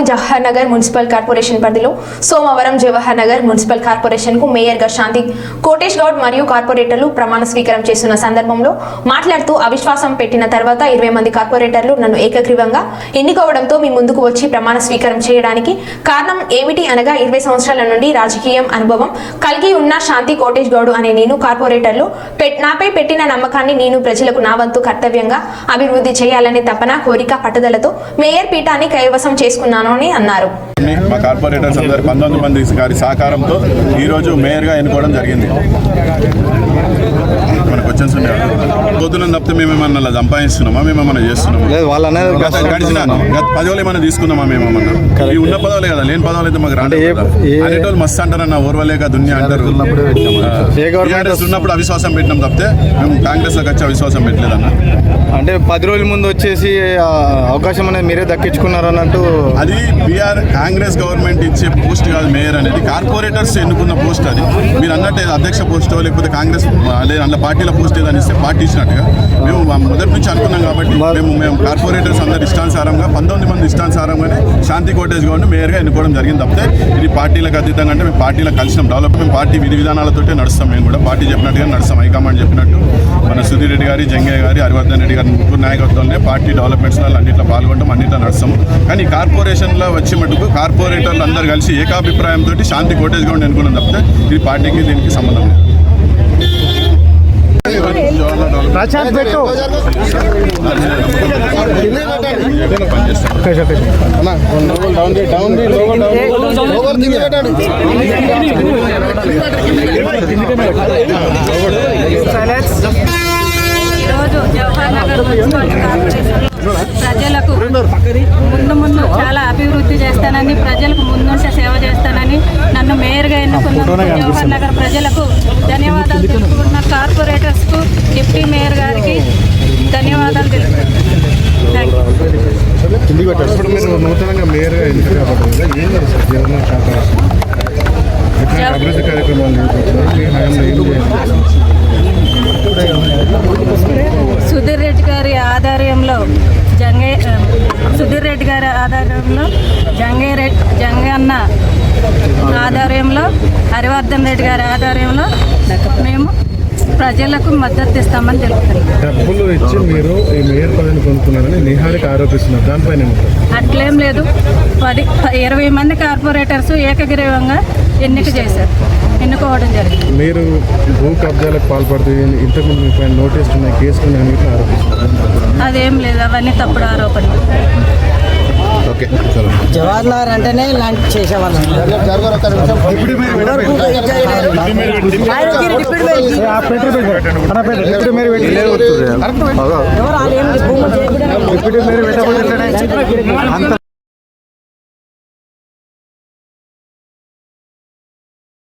Jawahar Nagar municipal corporation పరిధిలో సోమవారం Jawahar Nagar municipal కార్పొరేషన్కు మేయర్గా శాంతి కోటేష్ గౌడ్ మరియు కార్పొరేటర్లు ప్రమాణ స్వీకారం చేస్తున్న సందర్భంలో మాట్లాడుతూ అవిశ్వాసం పెట్టిన తర్వాత ఇరవై మంది కార్పొరేటర్లు నన్ను ఏకగ్రీవంగా ఎన్నుకోవడంతో మీ ముందుకు వచ్చి ప్రమాణ స్వీకారం చేయడానికి కారణం ఏమిటి అనగా ఇరవై సంవత్సరాల నుండి రాజకీయం అనుభవం కలిగి ఉన్న శాంతి కోటేష్ గౌడ్ అనే నేను కార్పొరేటర్లు పెట్- నాపై పెట్టిన నమ్మకాన్ని నేను ప్రజలకు నా వంతు కర్తవ్యంగా అభివృద్ధి చేయాలనే తపన కోరిక పట్టుదలతో మేయర్ పీఠాన్ని కైవసం చేసుకున్నాను. అని అన్నారు. మా కార్పొరేటర్స్ అందరు పంతొమ్మిది మంది గారి సహకారంతో ఈరోజు మేయర్గా ఎన్నుకోవడం జరిగింది. పొద్దున తప్పితే మేము ఏమన్నా సంపాదిస్తున్నామా? మేము ఏమన్నా చేస్తున్నామా? లేదు వాళ్ళు అనేది గడిచిన గత పదవులు ఏమైనా తీసుకుందామా మేము ఏమన్నా? ఈ ఉన్న పదవులే కదా లేని పదవులు అయితే మాకు అనేటోళ్ళు మస్తు అంటారన్న ఓర్వలేక దునియా అంటారు. టీఆర్ఎస్ ఉన్నప్పుడు అవిశ్వాసం పెట్టినాం తప్పితే మేము కాంగ్రెస్లోకి వచ్చి అవిశ్వాసం పెట్టలేదన్న. అంటే పది రోజుల ముందు వచ్చేసి అవకాశం అనేది మీరే దక్కించుకున్నారు అన్నట్టు అది బీఆర్ కాంగ్రెస్ గవర్నమెంట్ ఇచ్చే పోస్ట్ కాదు మేయర్ అనేది. కార్పొరేటర్స్ ఎన్నుకున్న పోస్ట్ అది. మీరు అన్నట్టు అధ్యక్ష పోస్ట్ లేకపోతే కాంగ్రెస్ లేదా అందులో పార్టీల పోస్ట్ ఏదని ఇస్తే పార్టీ ఇచ్చినట్టుగా మేము మొదటి నుంచి అనుకున్నాం కాబట్టి మేము మేము కార్పొరేటర్స్ అందరు ఇష్టానుసారంగా పంతొమ్మిది మంది ఇష్టానుసారంగానే శాంతి కోటేజ్ గౌడ్ మేయర్గా ఎన్నుకోవడం జరిగింది. తప్పితే ఇది పార్టీలకు అతీతంగా అంటే మేము పార్టీలకు కలిసినాం. డెవలప్ మేము పార్టీ విధి విధానాలతోటే నడుస్తాం మేము కూడా. పార్టీ చెప్పినట్టుగా నడుస్తాం. హైకమాండ్ చెప్పినట్టు. మన సుధీర్ రెడ్డి గారి జంగయ్య గారి హరివర్ధన్ రెడ్డి గారి ముగ్గురు నాయకత్వంలో పార్టీ డెవలప్మెంట్స్ అన్నింటిలో పాల్గొంటాం అన్నింటిలో నడుస్తాం. కానీ కార్పొరేషన్లో వచ్చే మటుకు కార్పొరేటర్లు అందరూ కలిసి ఏకాభిప్రాయంతో శాంతి కోటేజ్ గౌడ్ ఎన్నుకున్నాం. తప్పితే ఇది పార్టీకి దీనికి సంబంధం లేదు. ప్రచారం పెట్టు. ఈరోజు జవహర్ నగర్ మున్సిపల్ కార్పొరేషన్లో ప్రజలకు ముందు ముందు చాలా అభివృద్ధి చేస్తానని ప్రజలకు ముందుంటే సేవ చేస్తానని నన్ను మేయర్గా ఎన్నుకున్న జవహర్ నగర్ ప్రజలకు ధన్యవాదాలు తెలుపుకున్న కార్పొరేటర్స్కు డిప్యూటీ మేయర్ గారికి ధన్యవాదాలు చేయాలి సుధీర్ రెడ్డి గారి ఆధ్వర్యంలో జంగే సుధీర్ రెడ్డి గారి ఆధ్వర్యంలో జంగే రెడ్డి జంగన్న ఆధ్వర్యంలో హరివర్ధన్ రెడ్డి గారి ఆధ్వర్యంలో మేము ప్రజలకు మద్దతు ఇస్తామని తెలుపుతున్నాం. డబ్బులు ఇచ్చి మీరు ఈ మేయర్ పదవిని పొందుతున్నారని నిహారికి ఆరోపిస్తున్నారు. దానిపైన ఏమంటారు? అట్లేం లేదు. పది ఇరవై మంది కార్పొరేటర్స్ ఏకగ్రీవంగా ఎన్నిక చేశారు. ఎన్నుకోవడం జరిగింది. మీరు భూ కబ్జాలకు పాల్పడుతూ ఇంతకుముందు నోటీసులు ఉన్నాయి. కేసులు అదేం లేదు. అవన్నీ తప్పుడు ఆరోపణలు. ఓకే. సరే జవహర్ నగర్ అంటేనే ఇలాంటి చేసేవాళ్ళం. డిప్యూటీ